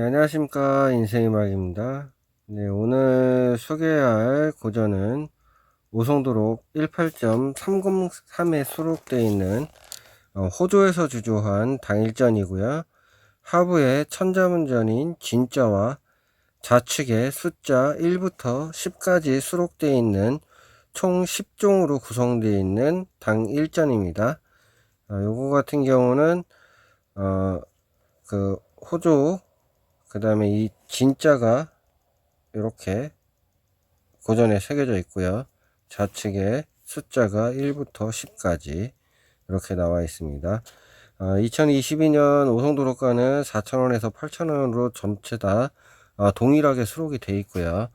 네, 안녕하십니까. 인생의막입니다. 네, 오늘 소개할 고전은 오송도록 18.303에 수록되어 있는 어, 호조에서 주조한 당일전이고요. 하부에 천자문전인 진자와 좌측에 숫자 1부터 10까지 수록되어 있는 총 10종으로 구성되어 있는 당일전입니다. 어, 요거 같은 경우는 어, 그 호조 그 다음에 이 진자가 이렇게 고전에 새겨져 있고요. 좌측에 숫자가 1부터 10까지 이렇게 나와 있습니다. 어, 2022년 오송도로가는 4,000원에서 8,000원으로 전체 다 어, 동일하게 수록이 돼 있고요.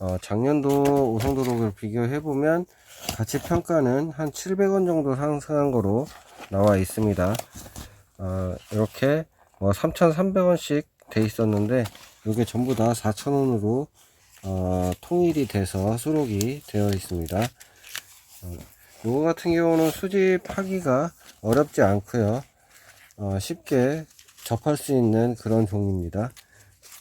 어, 작년도 오송도로를 비교해 보면 가치 평가는 한 700원 정도 상승한 거로 나와 있습니다. 어, 이렇게 뭐 3,300원씩 돼 있었는데 이게 전부 다 4,000원으로 어, 통일이 돼서 수록이 되어 있습니다. 어, 요거 같은 경우는 수집하기가 어렵지 않고요. 어, 쉽게 접할 수 있는 그런 종입니다.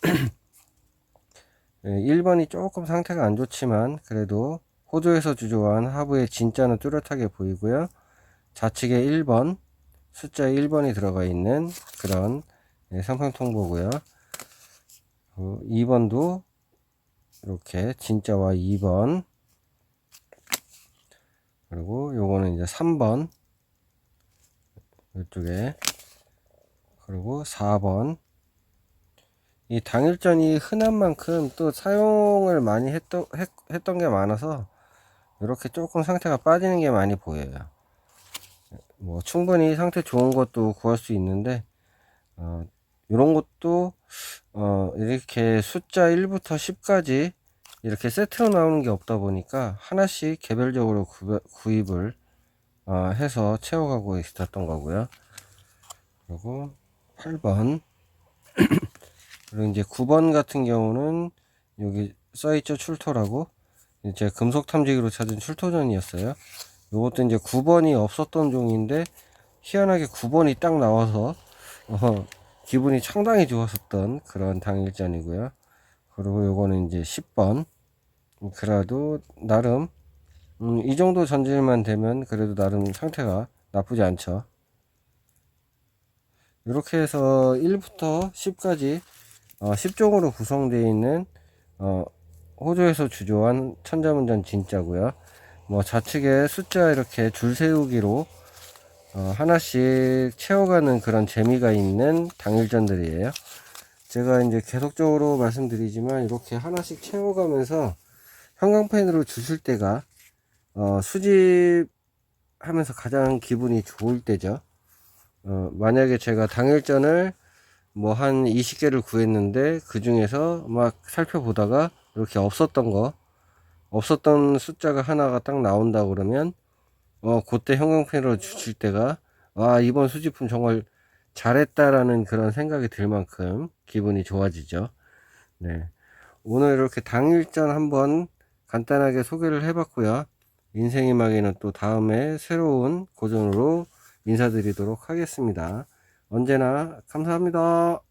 예, 1번이 조금 상태가 안 좋지만 그래도 호조에서 주조한 하부의 진짜는 뚜렷하게 보이고요. 좌측에 1번 숫자 1번이 들어가 있는 그런 예, 상품 통보고요. 어, 2번도 이렇게 진짜와 2번. 그리고 요거는 이제 3번. 이쪽에. 그리고 4번. 이 당일전이 흔한 만큼 또 사용을 많이 했던, 했, 했던 게 많아서 이렇게 조금 상태가 빠지는 게 많이 보여요. 뭐 충분히 상태 좋은 것도 구할 수 있는데 어, 이런 것도 어, 이렇게 숫자 1부터 10까지 이렇게 세트로 나오는 게 없다 보니까 하나씩 개별적으로 구, 구입을 어, 해서 채워가고 있었던 거고요. 그리고 8번 그리고 이제 9번 같은 경우는 여기 써있죠 출토라고 이제 금속 탐지기로 찾은 출토전이었어요. 이것도 이제 9번이 없었던 종인데 희한하게 9번이 딱 나와서 어, 기분이 상당히 좋았었던 그런 당일전이고요. 그리고 요거는 이제 10번. 그래도 나름 음, 이 정도 전질만 되면 그래도 나름 상태가 나쁘지 않죠. 이렇게 해서 1부터 10까지 어, 10종으로 구성되어 있는 어, 호조에서 주조한 천자문전 진짜고요. 뭐 좌측에 숫자 이렇게 줄 세우기로 어, 하나씩 채워가는 그런 재미가 있는 당일전들이에요. 제가 이제 계속적으로 말씀드리지만 이렇게 하나씩 채워가면서 형광펜으로 주실 때가 어, 수집하면서 가장 기분이 좋을 때죠. 어, 만약에 제가 당일전을 뭐 한 20개를 구했는데 그 중에서 막 살펴보다가 이렇게 없었던 거 없었던 숫자가 하나가 딱 나온다 그러면 어, 그때 형광펜으로 주실 때가, 아, 이번 수집품 정말 잘했다라는 그런 생각이 들 만큼 기분이 좋아지죠. 네. 오늘 이렇게 당일전 한번 간단하게 소개를 해봤고요. 인생의 막에는 또 다음에 새로운 고전으로 인사드리도록 하겠습니다. 언제나 감사합니다.